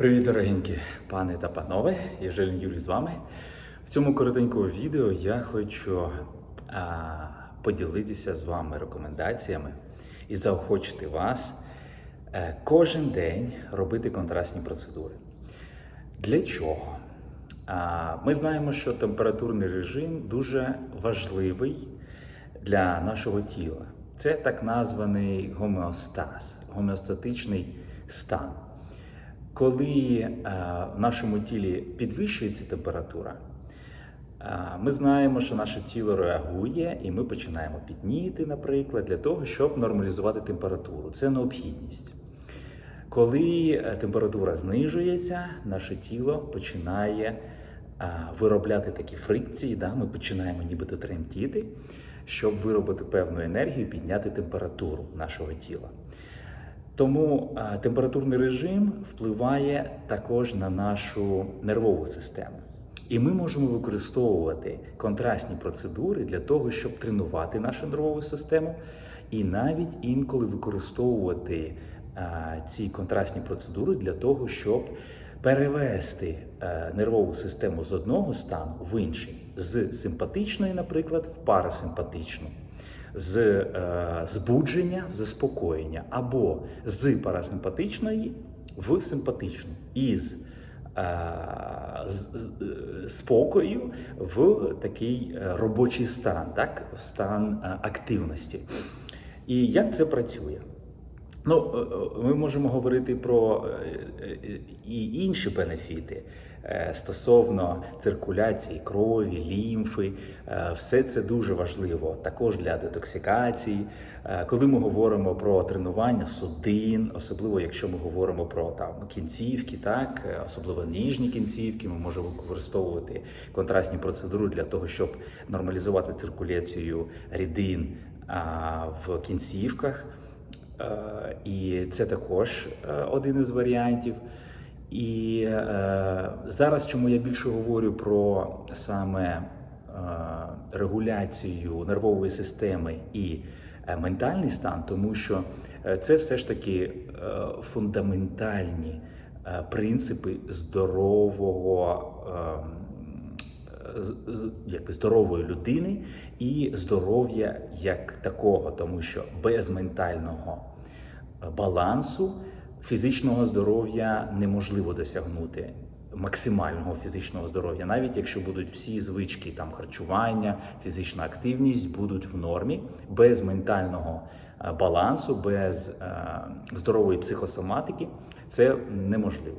Привіт, дорогенькі пани та панове! Я Желін Юрій з вами. В цьому коротенькому відео я хочу а, поділитися з вами рекомендаціями і заохочити вас е, кожен день робити контрастні процедури. Для чого? А, Ми знаємо, що температурний режим дуже важливий для нашого тіла. Це так названий гомеостаз, гомеостатичний стан. Коли е, в нашому тілі підвищується температура, е, ми знаємо, що наше тіло реагує, і ми починаємо підніти, наприклад, для того, щоб нормалізувати температуру. Це необхідність. Коли е, температура знижується, наше тіло починає виробляти такі фрикції, да? ми починаємо нібито тремтіти, щоб виробити певну енергію, підняти температуру нашого тіла. Тому е, температурний режим впливає також на нашу нервову систему. І ми можемо використовувати контрастні процедури для того, щоб тренувати нашу нервову систему, і навіть інколи використовувати е, ці контрастні процедури для того, щоб перевести е, нервову систему з одного стану в інший, з симпатичної, наприклад, в парасимпатичну з е, збудження в заспокоєння, або з парасимпатичної в симпатичну, із е, з, е, спокою в такий е, робочий стан, так? в стан е, активності. І як це працює? Ну, ми можемо говорити про і інші бенефіти стосовно циркуляції крові, лімфи. Е, Все це дуже важливо також для детоксикації. Е, Коли ми говоримо про тренування судин, особливо якщо ми говоримо про там кінцівки, так е, особливо ніжні кінцівки, ми можемо використовувати контрастні процедури для того, щоб нормалізувати циркуляцію рідин в кінцівках. Е, І це також е, один із варіантів. І е, зараз, чому я більше говорю про саме е, регуляцію нервової системи і е, ментальний стан, тому що е, це все ж таки е, фундаментальні принципи здорового. ем, як здорової людини і здоров'я як такого, тому що без ментального балансу фізичного здоров'я неможливо досягнути. Максимального фізичного здоров'я, навіть якщо будуть всі звички там харчування, фізична активність будуть в нормі, без ментального е, балансу, без е, здорової психосоматики, це неможливо.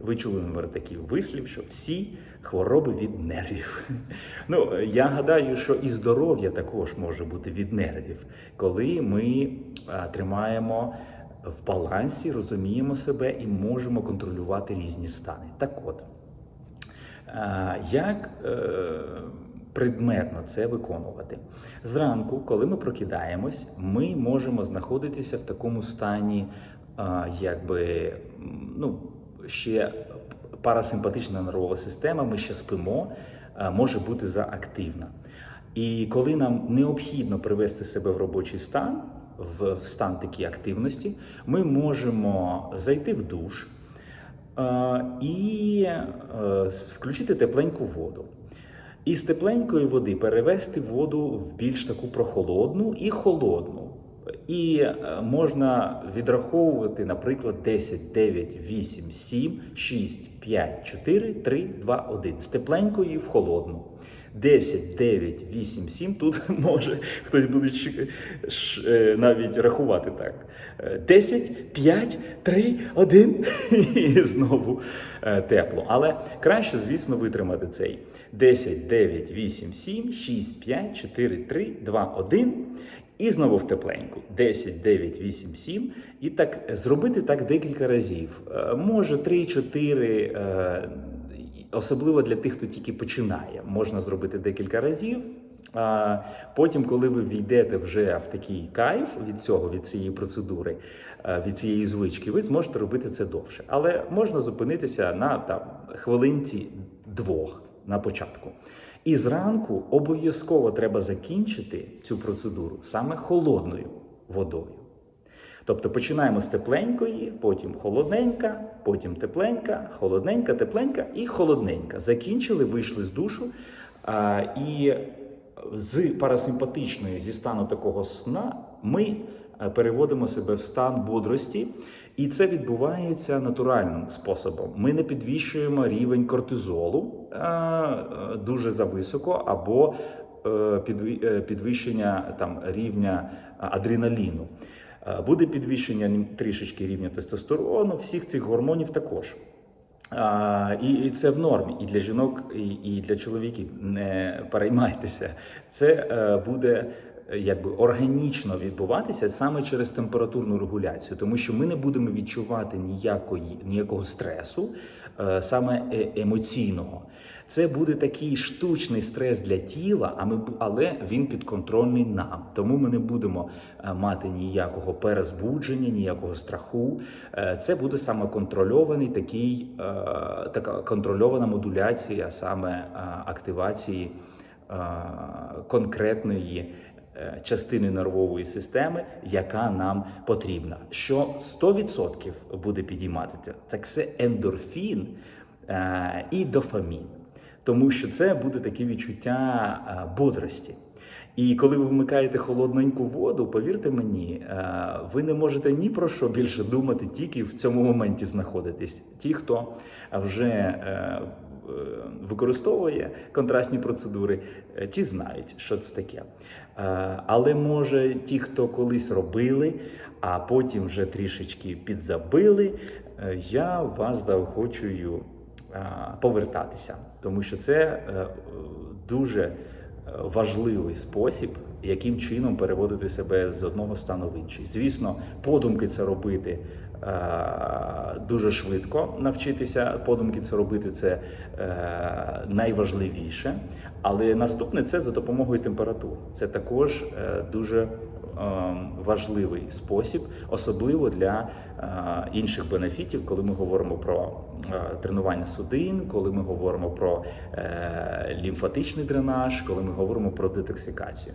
Ви чули мабуть, такий вислів, що всі хвороби від нервів. Ну, я гадаю, що і здоров'я також може бути від нервів, коли ми а, тримаємо в балансі, розуміємо себе і можемо контролювати різні стани. Так от, як е, предметно це виконувати? Зранку, коли ми прокидаємось, ми можемо знаходитися в такому стані, якби ну, ще парасимпатична нервова система, ми ще спимо, може бути заактивна. І коли нам необхідно привести себе в робочий стан, в стан такої активності, ми можемо зайти в душ е, і е, включити тепленьку воду. І з тепленької води перевести воду в більш таку прохолодну і холодну. І е, можна відраховувати, наприклад, 10, 9, 8, 7, 6, 5, 4, 3, 2, 1. З тепленької в холодну. 10, 9, 8, 7. Тут може хтось буде е, навіть рахувати так. Е, 10, 5, 3, 1 і знову е, тепло. Але краще, звісно, витримати цей 10, 9, 8, 7, 6, 5, 4, 3, 2, 1. І знову в тепленьку. 10, 9, 8, 7. І так зробити так декілька разів. Е, Може 3-4. е, Особливо для тих, хто тільки починає, можна зробити декілька разів. А потім, коли ви війдете вже в такий кайф від цього, від цієї процедури, е, від цієї звички, ви зможете робити це довше. Але можна зупинитися на там хвилинці двох на початку. І зранку обов'язково треба закінчити цю процедуру саме холодною водою. Тобто починаємо з тепленької, потім холодненька, потім тепленька, холодненька, тепленька і холодненька. Закінчили, вийшли з душу. А, і з парасимпатичної, зі стану такого сна, ми е, переводимо себе в стан бодрості, і це відбувається натуральним способом. Ми не підвищуємо рівень кортизолу е, е, дуже зависоко, або підвищення там рівня адреналіну. Е, Буде підвищення трішечки рівня тестостерону, всіх цих гормонів також. А, і, і це в нормі і для жінок, і, і для чоловіків. Не переймайтеся. Це е, буде е, якби органічно відбуватися саме через температурну регуляцію, тому що ми не будемо відчувати ніякої, ніякого стресу, е, саме е- емоційного. Це буде такий штучний стрес для тіла, а ми але він підконтрольний нам. Тому ми не будемо е, мати ніякого перезбудження, ніякого страху. Е, Це буде саме контрольований такий, е, така контрольована модуляція, саме активації конкретної. Частини нервової системи, яка нам потрібна, що 100% буде підійматися, так це ендорфін і дофамін тому що це буде таке відчуття е, бодрості. І коли ви вмикаєте холодненьку воду, повірте мені, е, ви не можете ні про що більше думати, тільки в цьому моменті знаходитесь. Ті, хто вже е, використовує контрастні процедури, ті знають, що це таке. Але може ті, хто колись робили, а потім вже трішечки підзабили, я вас заохочую повертатися, тому що це е, дуже е, важливий спосіб, яким чином переводити себе з одного стану в інший. Звісно, подумки це робити. е, Дуже швидко навчитися подумки це робити це е, найважливіше. Але наступне це за допомогою температур. Це також е, дуже е, важливий спосіб, особливо для е, інших бенефітів, коли ми говоримо про е, тренування судин, коли ми говоримо про е, лімфатичний дренаж, коли ми говоримо про детоксикацію.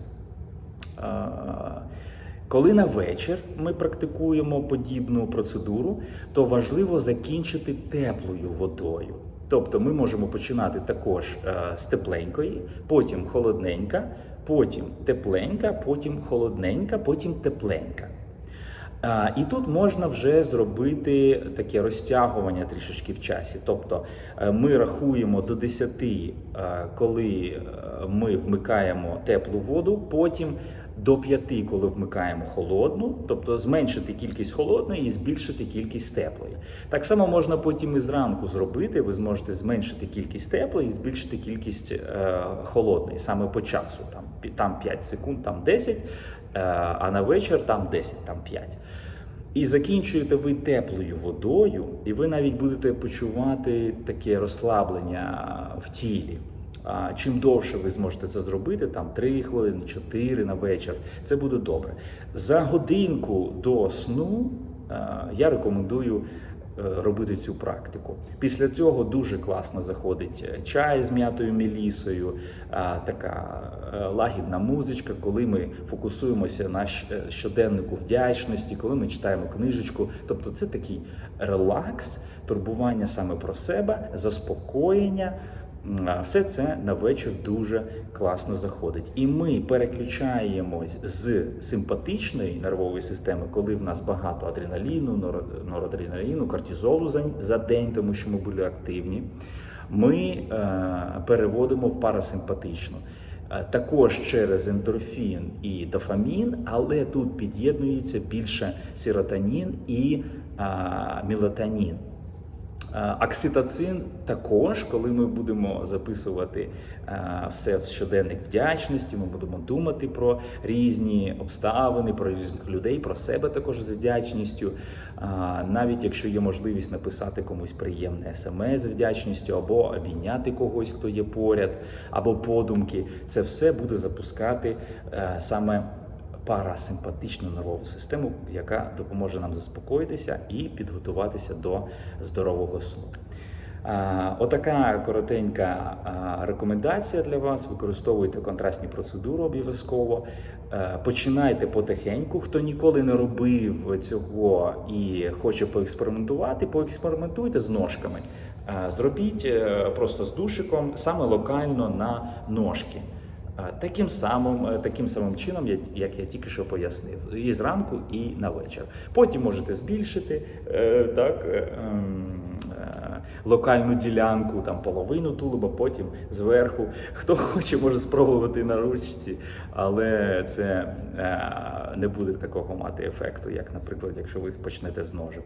Коли на вечір ми практикуємо подібну процедуру, то важливо закінчити теплою водою. Тобто ми можемо починати також з тепленької, потім холодненька, потім тепленька, потім холодненька, потім тепленька. І тут можна вже зробити таке розтягування трішечки в часі. Тобто е, ми рахуємо до 10, е, коли е, ми вмикаємо теплу воду, потім до 5, коли вмикаємо холодну, тобто зменшити кількість холодної і збільшити кількість теплої. Так само можна потім і зранку зробити. Ви зможете зменшити кількість теплої і збільшити кількість е, холодної саме по часу. Там, там 5 секунд, там 10, е, а на вечір там 10, там 5. І закінчуєте ви теплою водою, і ви навіть будете почувати таке розслаблення в тілі. Чим довше ви зможете це зробити, там 3 хвилини, 4 на вечір, це буде добре. За годинку до сну я рекомендую е, робити цю практику. Після цього дуже класно заходить е, чай з м'ятою мелісою, така е, лагідна музичка, коли ми фокусуємося на щоденнику вдячності, коли ми читаємо книжечку. Тобто це такий релакс, турбування саме про себе, заспокоєння. Все це на вечір дуже класно заходить. І ми переключаємось з симпатичної нервової системи, коли в нас багато адреналіну, норадреналіну, кортизолу за, день, тому що ми були активні. Ми е, переводимо в парасимпатичну. Е, Також через ендорфін і дофамін, але тут під'єднується більше серотонін і мелатонін. Е, Окситоцин також, коли ми будемо записувати е, все в щоденник вдячності, ми будемо думати про різні обставини, про різних людей, про себе також з вдячністю. Навіть якщо є можливість написати комусь приємне смс з вдячністю, або обійняти когось, хто є поряд, або подумки, це все буде запускати е, саме парасимпатичну нервову систему, яка допоможе нам заспокоїтися і підготуватися до здорового сну. Отака коротенька рекомендація для вас. Використовуйте контрастні процедури обов'язково. Е, Починайте потихеньку. Хто ніколи не робив цього і хоче поекспериментувати, поекспериментуйте з ножками. Е, Зробіть е, просто з душиком саме локально на ножки. Таким самим, е, таким самим чином, як я тільки що пояснив, і зранку, і на вечір. Потім можете збільшити е, так, е, ем, локальну ділянку, там половину тулуба, потім зверху. Хто хоче, може спробувати на ручці, але це не буде такого мати ефекту, як, наприклад, якщо ви почнете з ножок.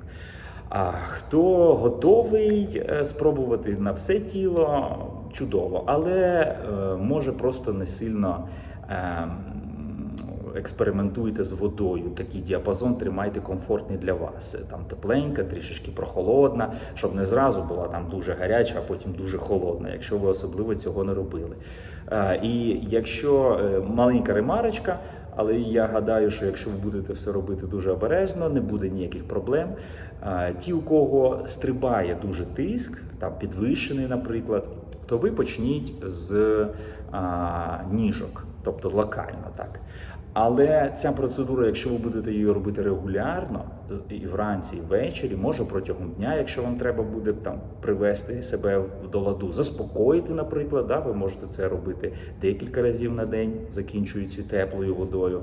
А хто готовий спробувати на все тіло, чудово, але е, може просто не сильно ем, експериментуйте з водою. Такий діапазон тримайте комфортний для вас. Там тепленька, трішечки прохолодна, щоб не зразу була там дуже гаряча, а потім дуже холодна, якщо ви особливо цього не робили. Е, І якщо е, маленька ремарочка, але я гадаю, що якщо ви будете все робити дуже обережно, не буде ніяких проблем. Ті, у кого стрибає дуже тиск, там підвищений, наприклад, то ви почніть з а, ніжок, тобто локально так. Але ця процедура, якщо ви будете її робити регулярно, і вранці, і ввечері, може протягом дня, якщо вам треба буде там привести себе до ладу, заспокоїти, наприклад, да, ви можете це робити декілька разів на день, закінчуючи теплою водою.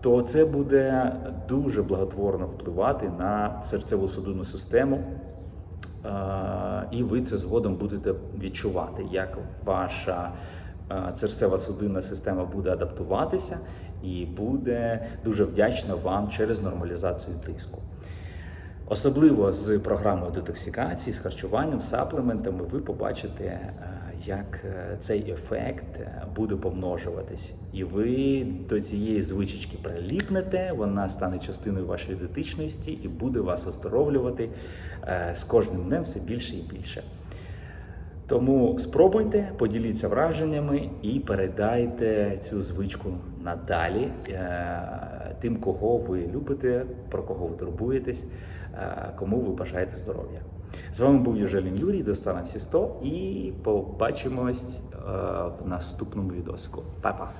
То це буде дуже благотворно впливати на серцево-судинну систему, і ви це згодом будете відчувати, як ваша а, серцево-судинна система буде адаптуватися і буде дуже вдячна вам через нормалізацію тиску. Особливо з програмою детоксикації, з харчуванням, саплементами, ви побачите, е, як е, цей ефект е, буде помножуватись, і ви до цієї звичечки приліпнете, вона стане частиною вашої ідентичності і буде вас оздоровлювати з кожним днем все більше і більше. Тому спробуйте, поділіться враженнями і передайте цю звичку надалі е, тим, кого ви любите, про кого ви турбуєтесь, е, кому ви бажаєте здоров'я. З вами був Южелін Юрій, достана всі 100 і побачимось е, в наступному відосику. Па-па!